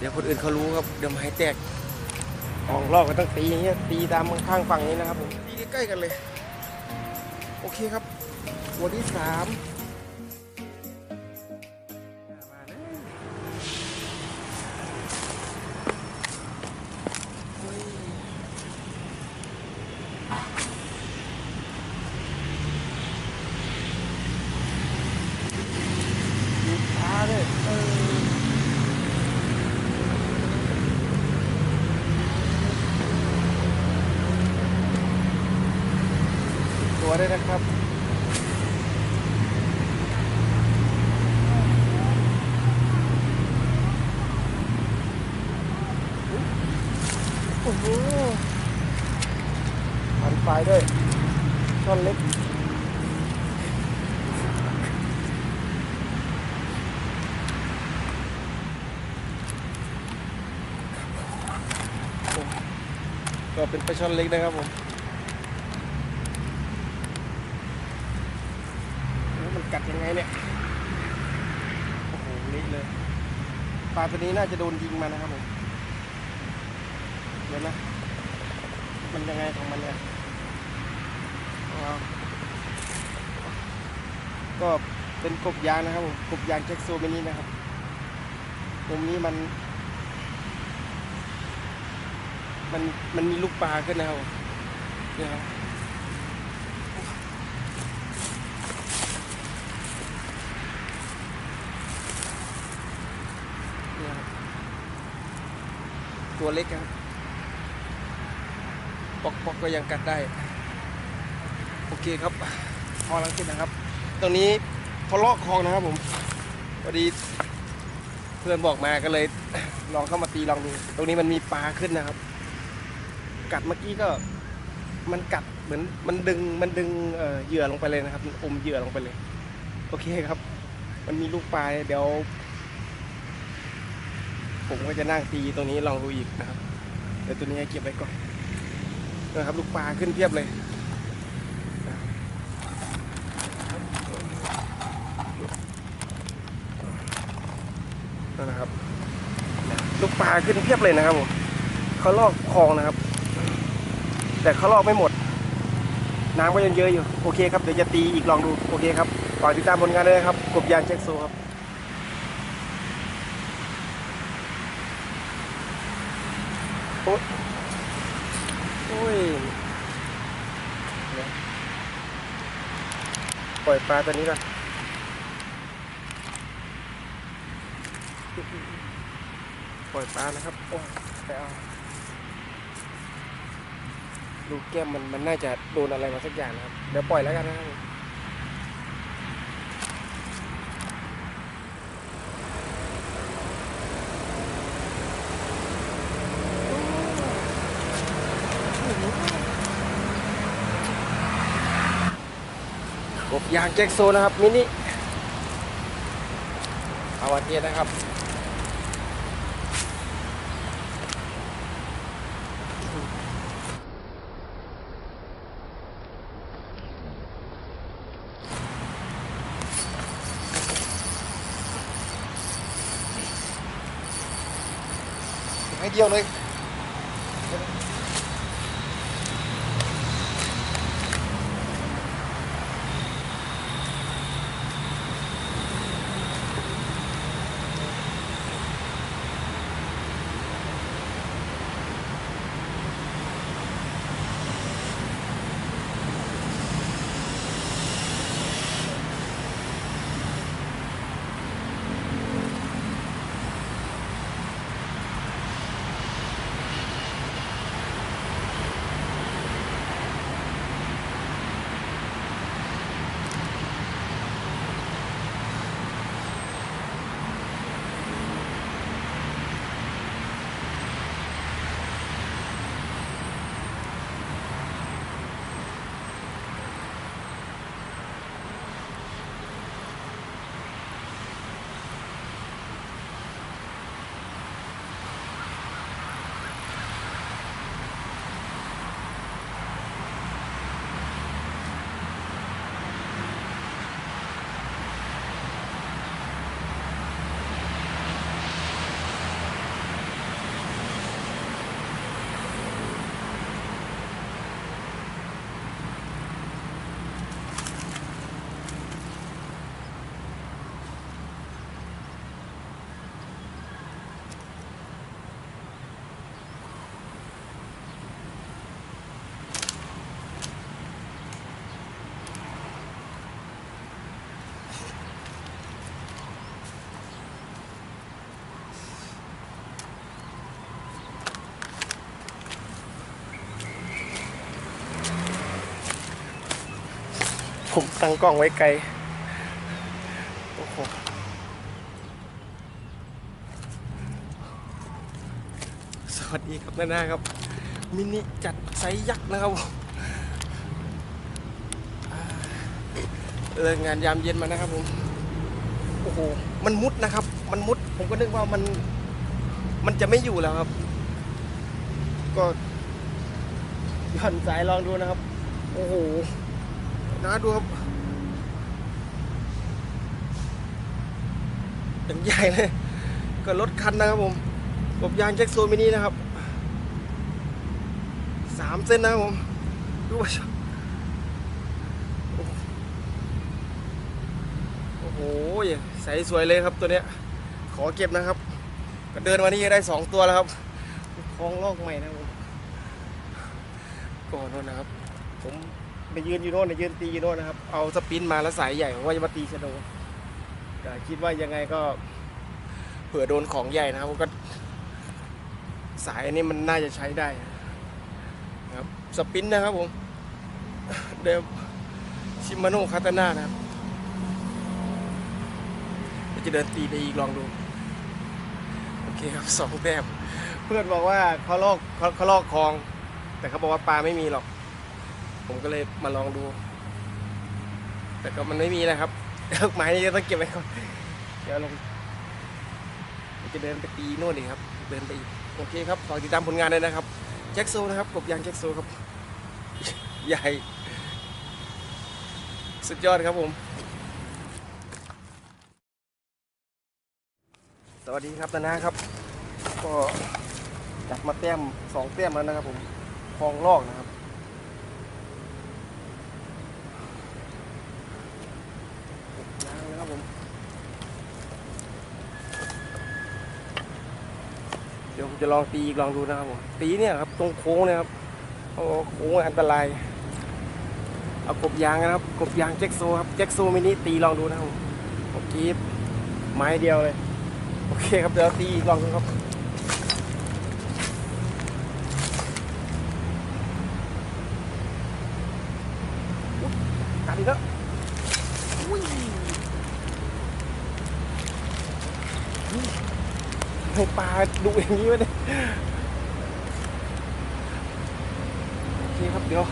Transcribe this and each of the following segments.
เดี๋ยวคนอื่นเขารู้ครับเดี๋ยวไม้แตกออกลอกก็ต้องตีอย่างเงี้ยตีตามข้างฝั่งนี้นะครับผมตีใกล้ๆกันเลย โอเคครับตัวที่สาม ด้วยนะครับโอ้โหหันไฟด้วยช่อนเล็กก็เป็นปลาช่อนเล็กนะครับผม แล้วมันกัด ยังไงเนี่ย โอ้โหเละเลย ปลาตัวนี้น่าจะโดนยิงมานะครับผม เดี๋ยวนะ มันยังไงของมันเนี่ยก็เป็นกบยางนะครับผม กบยางแจ็คโซมินี่นะครับตรงนี้มัน มัน มันมีลูกปลาขึ้นนะครับเนี่ยครับ เนี่ยครับ ตัวเล็กครับปอกปอกก็ยังกัดได้ โอเคครับพอลังสิตนะครับ ตรงนี้ทะเลาะคลองนะครับผมพอดีเพื่อนบอกมาก็เลยลองเข้ามาตีลองดู ตรงนี้มันมีปลาขึ้นนะครับ กัดเมื่อกี้ก็มันกัดเหมือนมันดึงมันดึงเอ่อเหยื่อลงไปเลยนะครับมันอมเหยื่อลงไปเลย โอเคครับ มันมีลูกปลาเดี๋ยว ผมก็จะนั่งตีตัวนี้ลองดูอีกนะครับเดี๋ยวตัวนี้เก็บไว้ก่อนนะครับลูกปลาขึ้นเพียบเลยนะครับ ลูกปลาขึ้นเพียบเลยนะครับผมเขาลอกคลองนะครับ แต่เขาลอกไม่หมด น้ำก็ยังเยอะอยู่ โอเคครับ เดี๋ยวจะตีอีกลองดู โอเคครับฝากติดตามผลงานด้วยนะครับกบยางแจ็คโซครับ โอ๊ยโอ้ยปล่อยปลาตัวนี้ก่อนปล่อยปลานะครับ โอ้ไปเอาดูแก้มมันมันน่าจะโดนอะไรมาสักอย่างนะครับ เดี๋ยวปล่อยแล้วกันนะครับ ยางแจ็คโซนะครับมินิอาวันเทียนะครับให้เดียวเลย ผมตั้งกล้องไว้ไกล โอ้โห สวัสดีครับนานาครับ มินิจัดไซส์ยักษ์นะครับผมเลิกงานยามเย็นมานะครับผม โอ้โห มันมุดนะครับ มันมุด ผมก็นึกว่ามัน มันจะไม่อยู่แล้วครับ ก็หย่อนสายลองดูนะครับ โอ้โห น่าดูครับอย่างใหญ่เลยก็รถคันนะครับผมกบยางแจ็คโซมินินะครับสามเส้นนะครับผมดูว่าโอ้โหใสสวยเลยครับตัวเนี้ย ขอเก็บนะครับ ก็เดินมานี่ได้สองตัวแล้วครับคลองลอกใหม่นะครับก่อนน่นนะครับ ผม ไปยืนอยู่โน่นไปยืนตีอยู่โน่นนะครับ เอาสปินมาแล้วสายใหญ่ผมว่าจะมาตีชะโดแต่คิดว่ายังไงก็เผื่อโดนของใหญ่นะครับก็ สายนี้มันน่าจะใช้ได้นะครับสปินนะครับผมเดวชิมาโนคาตาน่านะครับจะเดินตีไปอีกลองดูโอเคครับสองแต้มเพื่อนบอกว่าเขาลอกเขาลอกคลอง แต่เขาบอกว่าปลาไม่มีหรอก ผมก็เลยมาลองดู แต่ก็มันไม่มีนะครับไม้นี้ต้องเก็บไว้ก่อนเดี๋ยวลงเดี๋ยวจะเดินไปตีโน่นอีกครับ เดินไปอีกโอเคครับฝากติดตามผลงานด้วยนะครับแจ็คโซนะครับกบยางแจ็คโซครับ ใหญ่ สุดยอดครับผม สวัสดีครับตานะครับ ก็จัดมาแต้มสองแต้มแล้วนะครับผมคลองลอกนะครับยางนะครับผม เดี๋ยวผม จะลองตีอีกลองดูนะครับผมตีเนี่ยครับตรงโค้งนี่ยครับเพราะว่าโค้งอันตราย เอากบยางนะครับกบยางแจ็คโซครับแจ็คโซมินิตีลองดูนะครับผมโอเคไม้เดียวเลยโอเคครับเดี๋ยวตีอีกลองดูครับกัดอีกแล้วอุ้ย ให้ปลาดุอย่างนี้วะเนี่ยโอเคครับเดี๋ยว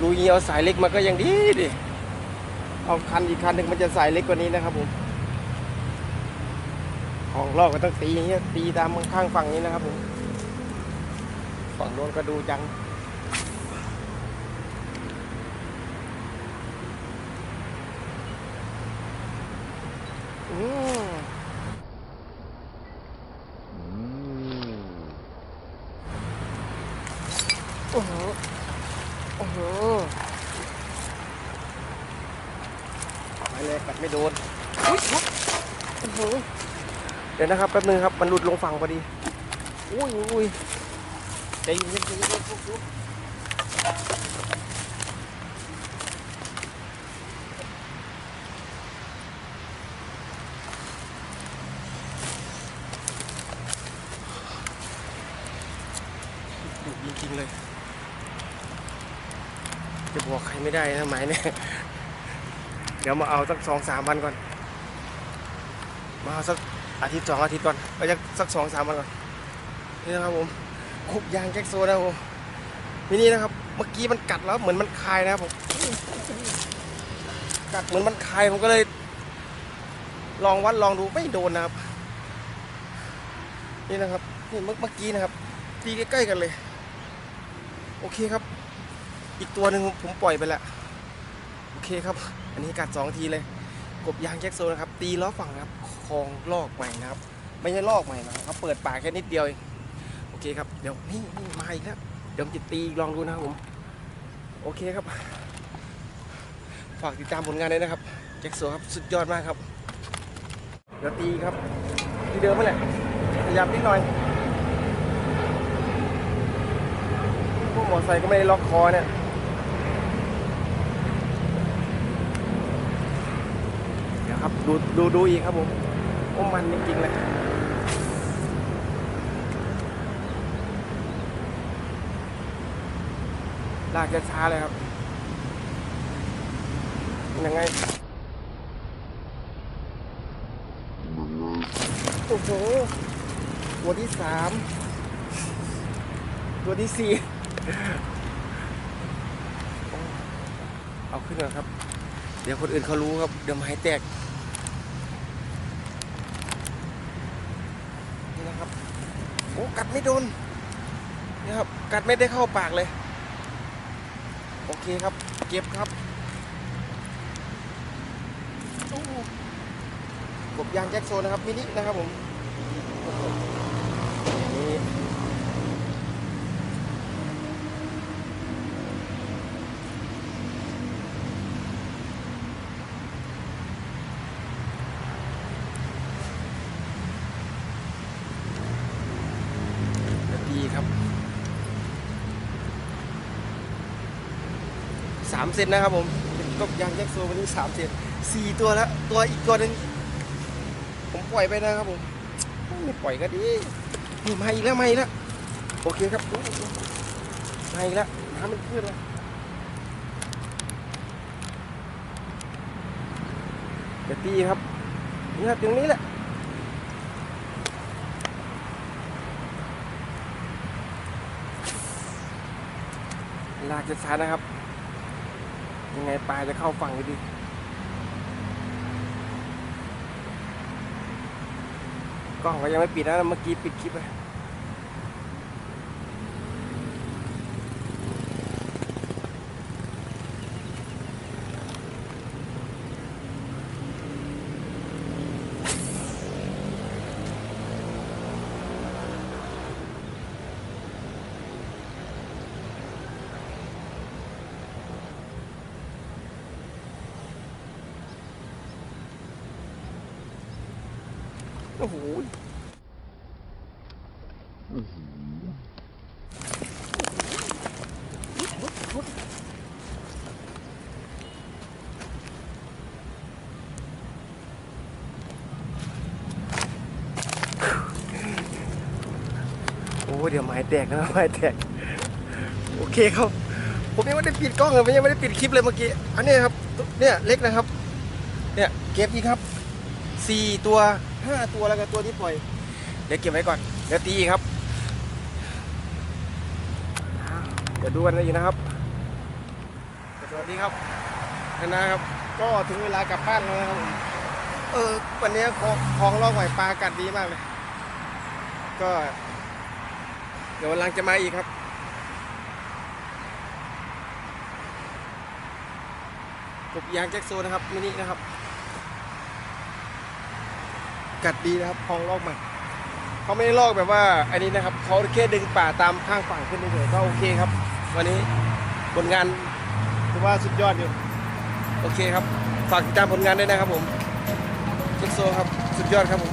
ดูยี่เอาสายเล็กมาก็ยังดีดิเอาคันอีกคันหนึ่งมันจะสายเล็กกว่านี้นะครับผมของลอกก็ต้องตีอย่างเงี้ยตีตามข้างฝั่งนี้นะครับผมฝั่งโน้นก็ดูจังอืมโอ้โห โอ้โหไปเลยกัดไม่โดน อุ๊ยอุ๊ยโอ้โห เดี๋ยวนะครับแป๊บนึงครับ มันหลุดลงฝั่งพอดี อุ้ยอุ้ยใจเย็นใจเย็นพวกดูดุจริงๆเลย จะบอกใครไม่ได้นะหมายเนี่ยเดี๋ยวมาเอาสักสองสามวันก่อน มาเอาสักอาทิตย์สองอาทิตย์ก่อนเอาสักสักสองสามวันก่อนนี่นะครับผมคุบยางแจ็คโซนะผมมินี่นะครับ เมื่อกี้มันกัดแล้วเหมือนมันคายนะครับผมกัดเหมือนมันคายผมก็เลย ลองวัดลองดูไม่โดนนะครับ นี่นะครับนี่เมื่อเมื่อกี้นะครับตีใกล้ๆกันเลย โอเคครับ อีกตัวหนึ่งผมปล่อยไปแล้วโอเคครับ อันนี้กัดสองทีเลย กบยางแจ็คโซนะครับ ตีล้อฝั่งนะครับคลองลอกใหม่นะครับ ไม่ใช่ลอกใหม่นะครับเขาเปิดปากแค่นิดเดียวเองโอเคครับเดี๋ยวนี่นี่มาอีกแล้วเดี๋ยวจะตีลองดูนะครับผมโอเคครับ ฝากติดตามผลงานด้วยนะครับแจ็คโซครับสุดยอดมากครับเดี๋ยวตีครับที่เดิมนั่นแหละพยายามนิดหน่อยพวกมอเตอร์ไซค์ก็ไม่ได้ล็อกคอเนี่ย เดี๋ยว ครับ ดูดูดูอีกครับผมโอ้มันจริงๆเลยลากช้าๆเลยครับ ยังไง โอ้โห ตัวที่สาม ตัวที่สี่ เอาขึ้นก่อนครับ เดี๋ยวคนอื่นเขารู้ครับ เดี๋ยวไม้แตก นี่นะครับ โอ้กัดไม่โดนนี่ครับกัดไม่ได้เข้าปากเลย โอเคครับ เก็บครับโอ้กบยางแจ็คโซนะครับมินินะครับผมนี่ 3เซนนะครับผมเป็นกบยางแยกโซวันนี้3เซนสี่ตัวแล้วตัวอีกตัวหนึ่งผมปล่อยไปนะครับผมไม่ปล่อยก็ดีนี่มาแล้วม่แล้วโอเคครับไม่แล้วน้ำมันขึ้นแล้วเดี๋ยตีครับนี่ครับตรงนี้แหละลากจะช้านะครับ ยังไงปลาจะเข้าฝั่งดีกล้องก็ยังไม่ปิดนะเมื่อกี้ปิดคลิปไป โอ้โหโอ้เดี๋ยวไม้แตกนะไม้แตก โอเคครับ ผมยังไม่ได้ปิดกล้องเลยผมยังไม่ได้ปิดคลิปเลยเมื่อกี้ อันนี้ครับ เนี่ยเล็กนะครับ เนี่ยเก็บอีกครับสี่ตัว ห้าตัวแล้วก็ตัวที่ปล่อย เดี๋ยวเก็บไว้ก่อน เดี๋ยวตีอีกครับ เดี๋ยวดูกันอีกนะครับ สวัสดีครับนานะครับ ก็ถึงเวลากลับบ้านแล้วนะครับผมเออ วันนี้คลองคลองลอกหอยปลากัดดีมากเลย ก็ เดี๋ยววันหลังจะมาอีกครับกบยางแจ็คโซนะครับมินินะครับ กัดดีนะครับคลองลอกใหม่เขาไม่ได้ลอกแบบว่าอันนี้นะครับเขาแค่ดึงป่าตามข้างฝั่งขึ้นเฉยๆก็โอเคครับ วันนี้ผลงานถือว่าสุดยอดอยู่โอเคครับ ฝากติดตามผลงานด้วยนะครับผมเจ็กโซครับ สุดยอดครับผม